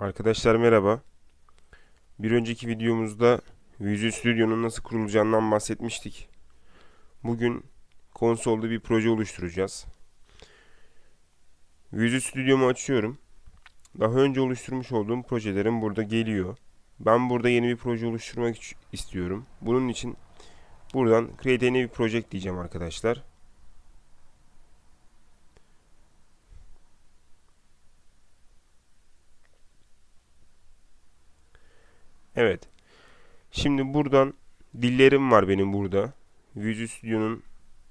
Arkadaşlar merhaba. Bir önceki videomuzda Visual Studio'nun nasıl kurulacağından bahsetmiştik. Bugün konsolda bir proje oluşturacağız. Visual Studio'mu açıyorum. Daha önce oluşturmuş olduğum projelerim burada geliyor. Ben burada yeni bir proje oluşturmak istiyorum. Bunun için buradan Create a New Project diyeceğim arkadaşlar. Evet. Şimdi buradan dillerim var benim burada. Visual Studio'nun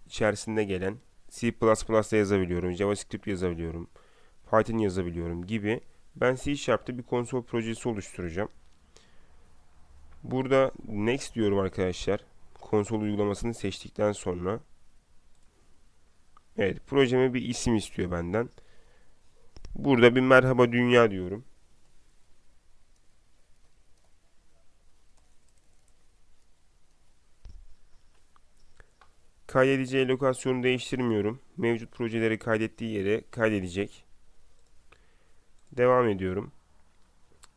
içerisinde gelen C++'da yazabiliyorum, JavaScript yazabiliyorum, Python yazabiliyorum gibi. Ben C Sharp'ta bir konsol projesi oluşturacağım. Burada Next diyorum arkadaşlar. Konsol uygulamasını seçtikten sonra. Evet, projeme bir isim istiyor benden. Burada bir merhaba dünya diyorum. Kaydedeceği lokasyonu değiştirmiyorum. Mevcut projeleri kaydettiği yere kaydedecek. Devam ediyorum.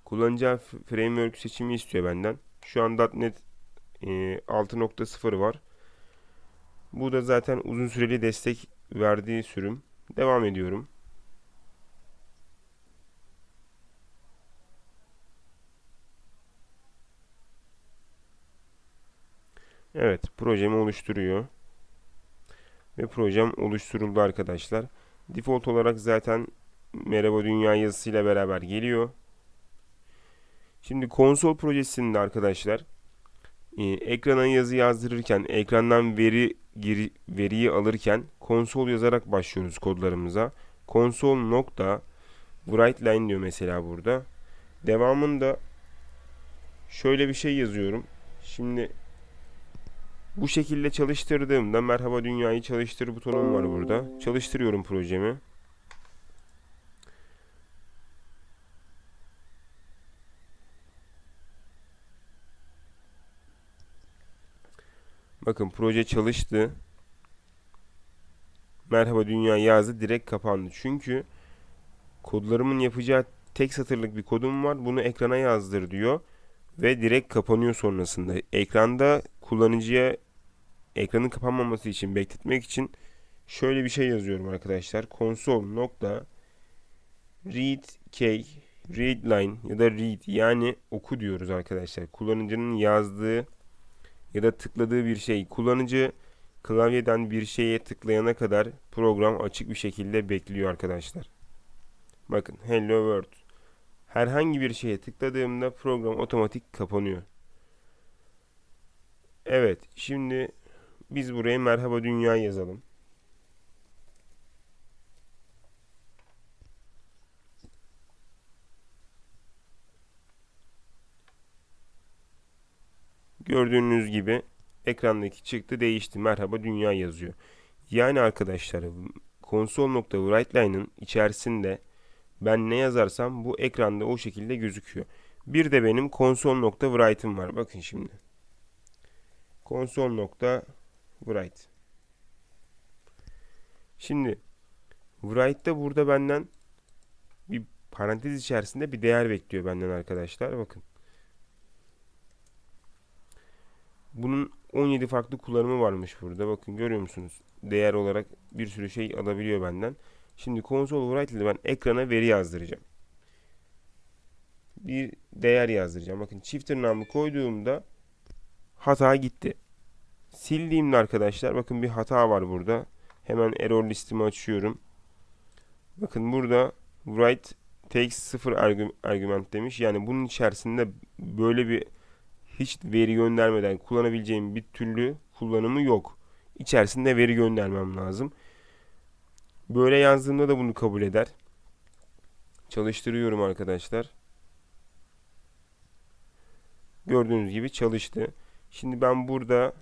Kullanacağı framework seçimi istiyor benden. Şu an .NET e, 6.0 var. Bu da zaten uzun süreli destek verdiği sürüm. Devam ediyorum. Evet, projemi oluşturuyor. Ve projem oluşturuldu arkadaşlar. Default olarak zaten Merhaba Dünya yazısıyla beraber geliyor. Şimdi konsol projesinde arkadaşlar e, ekrana yazı yazdırırken, ekrandan veri giri, veriyi alırken konsol yazarak başlıyoruz kodlarımıza. Konsol nokta write diyor mesela burada. Devamında şöyle bir şey yazıyorum. Şimdi bu şekilde çalıştırdığımda merhaba dünyayı çalıştır butonum var burada. Çalıştırıyorum projemi. Bakın proje çalıştı. Merhaba dünya yazdı direkt kapandı. Çünkü kodlarımın yapacağı tek satırlık bir kodum var. Bunu ekrana yazdır diyor ve direkt kapanıyor sonrasında. Ekranda kullanıcıya ekranın kapanmaması için bekletmek için şöyle bir şey yazıyorum arkadaşlar. Console nokta read key read line ya da read yani oku diyoruz arkadaşlar. Kullanıcının yazdığı ya da tıkladığı bir şey kullanıcı klavyeden bir şeye tıklayana kadar program açık bir şekilde bekliyor arkadaşlar. Bakın hello world. Herhangi bir şeye tıkladığımda program otomatik kapanıyor. Evet, şimdi biz buraya merhaba dünya yazalım. Gördüğünüz gibi ekrandaki çıktı değişti. Merhaba dünya yazıyor. Yani arkadaşlar console.writeLine'ın içerisinde ben ne yazarsam bu ekranda o şekilde gözüküyor. Bir de benim console.write'ım var. Bakın şimdi. console.write Şimdi write'da burada benden bir parantez içerisinde bir değer bekliyor benden arkadaşlar. Bakın. Bunun 17 farklı kullanımı varmış burada. Bakın görüyor musunuz? Değer olarak bir sürü şey alabiliyor benden. Şimdi console write ile ben ekrana veri yazdıracağım. Bir değer yazdıracağım. Bakın çift tırnağımı koyduğumda hata gitti. Sildiğimde arkadaşlar bakın bir hata var burada. Hemen error listemi açıyorum. Bakın burada write takes 0 argü- argument demiş. Yani bunun içerisinde böyle bir hiç veri göndermeden kullanabileceğim bir türlü kullanımı yok. İçerisinde veri göndermem lazım. Böyle yazdığımda da bunu kabul eder. Çalıştırıyorum arkadaşlar. Gördüğünüz gibi çalıştı. Şimdi ben burada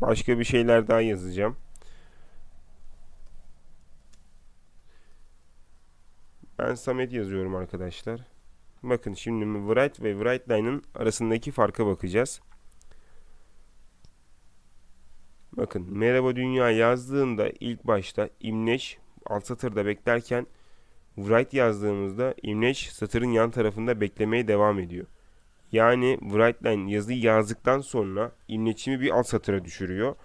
başka bir şeyler daha yazacağım. Ben Samet yazıyorum arkadaşlar. Bakın şimdi write ve write line'ın arasındaki farka bakacağız. Bakın merhaba dünya yazdığında ilk başta imleç alt satırda beklerken write yazdığımızda imleç satırın yan tarafında beklemeye devam ediyor. Yani write line yazıyı yazdıktan sonra imleçimi bir alt satıra düşürüyor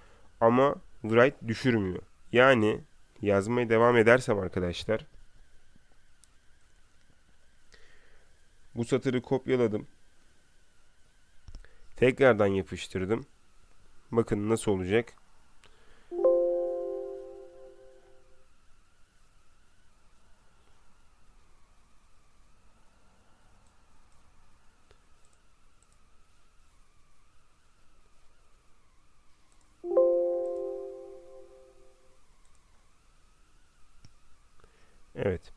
ama write düşürmüyor. Yani yazmaya devam edersem arkadaşlar bu satırı kopyaladım. Tekrardan yapıştırdım. Bakın nasıl olacak. Evet.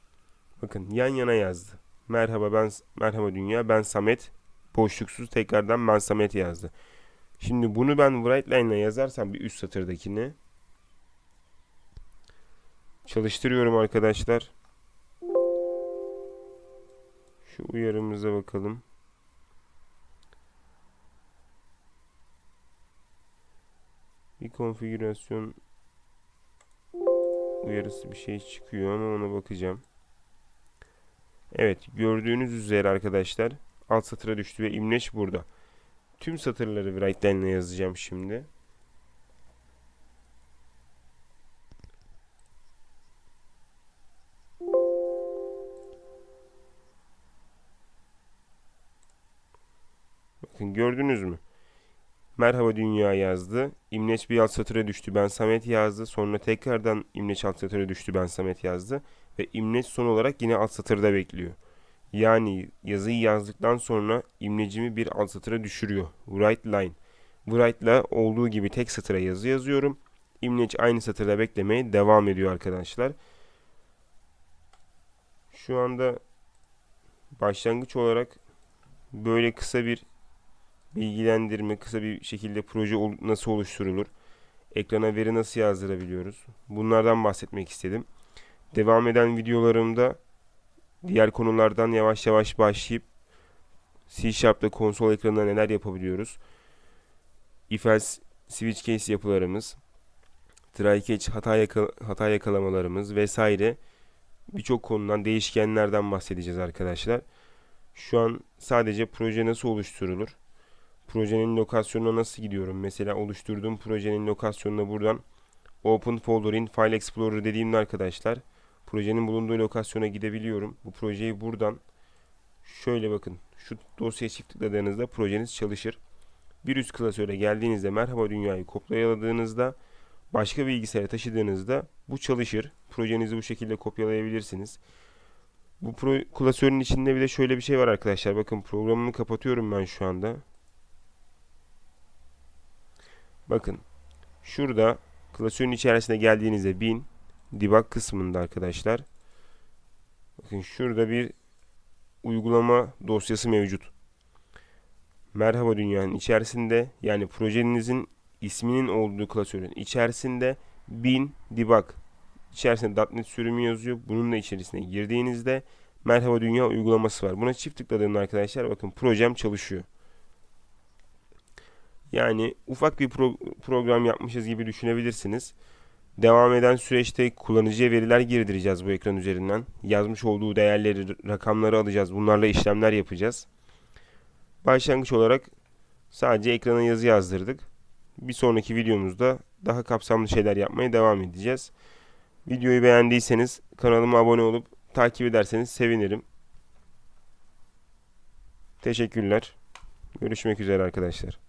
Bakın yan yana yazdı. Merhaba ben merhaba dünya ben Samet. Boşluksuz tekrardan ben Samet yazdı. Şimdi bunu ben write line yazarsam bir üst satırdakini çalıştırıyorum arkadaşlar. Şu uyarımıza bakalım. Bir konfigürasyon uyarısı bir şey çıkıyor ama ona bakacağım. Evet gördüğünüz üzere arkadaşlar alt satıra düştü ve imleç burada. Tüm satırları write line ile yazacağım şimdi. Bakın gördünüz mü? Merhaba dünya yazdı. İmleç bir alt satıra düştü. Ben Samet yazdı. Sonra tekrardan İmleç alt satıra düştü. Ben Samet yazdı. Ve İmleç son olarak yine alt satırda bekliyor. Yani yazıyı yazdıktan sonra imlecimi bir alt satıra düşürüyor. Write line. Write ile olduğu gibi tek satıra yazı yazıyorum. İmleç aynı satırda beklemeye devam ediyor arkadaşlar. Şu anda başlangıç olarak böyle kısa bir bilgilendirme, kısa bir şekilde proje nasıl oluşturulur, ekrana veri nasıl yazdırabiliyoruz. Bunlardan bahsetmek istedim. Devam eden videolarımda diğer konulardan yavaş yavaş başlayıp C Sharp'ta konsol ekranında neler yapabiliyoruz. If else switch case yapılarımız, try catch hata, yaka, hata yakalamalarımız vesaire birçok konudan değişkenlerden bahsedeceğiz arkadaşlar. Şu an sadece proje nasıl oluşturulur? Projenin lokasyonuna nasıl gidiyorum? Mesela oluşturduğum projenin lokasyonuna buradan Open Folder in File Explorer dediğimde arkadaşlar projenin bulunduğu lokasyona gidebiliyorum. Bu projeyi buradan şöyle bakın şu dosyaya çift tıkladığınızda projeniz çalışır. Bir üst klasöre geldiğinizde merhaba dünyayı kopyaladığınızda başka bilgisayara taşıdığınızda bu çalışır. Projenizi bu şekilde kopyalayabilirsiniz. Bu pro klasörün içinde bir de şöyle bir şey var arkadaşlar. Bakın programımı kapatıyorum ben şu anda. Bakın şurada klasörün içerisine geldiğinizde bin debug kısmında arkadaşlar bakın şurada bir uygulama dosyası mevcut. Merhaba dünyanın içerisinde yani projenizin isminin olduğu klasörün içerisinde bin debug içerisinde .NET sürümü yazıyor. Bunun da içerisine girdiğinizde Merhaba Dünya uygulaması var. Buna çift tıkladığımda arkadaşlar bakın projem çalışıyor. Yani ufak bir pro program yapmışız gibi düşünebilirsiniz. Devam eden süreçte kullanıcıya veriler girdireceğiz bu ekran üzerinden. Yazmış olduğu değerleri, rakamları alacağız. Bunlarla işlemler yapacağız. Başlangıç olarak sadece ekrana yazı yazdırdık. Bir sonraki videomuzda daha kapsamlı şeyler yapmaya devam edeceğiz. Videoyu beğendiyseniz kanalıma abone olup takip ederseniz sevinirim. Teşekkürler. Görüşmek üzere arkadaşlar.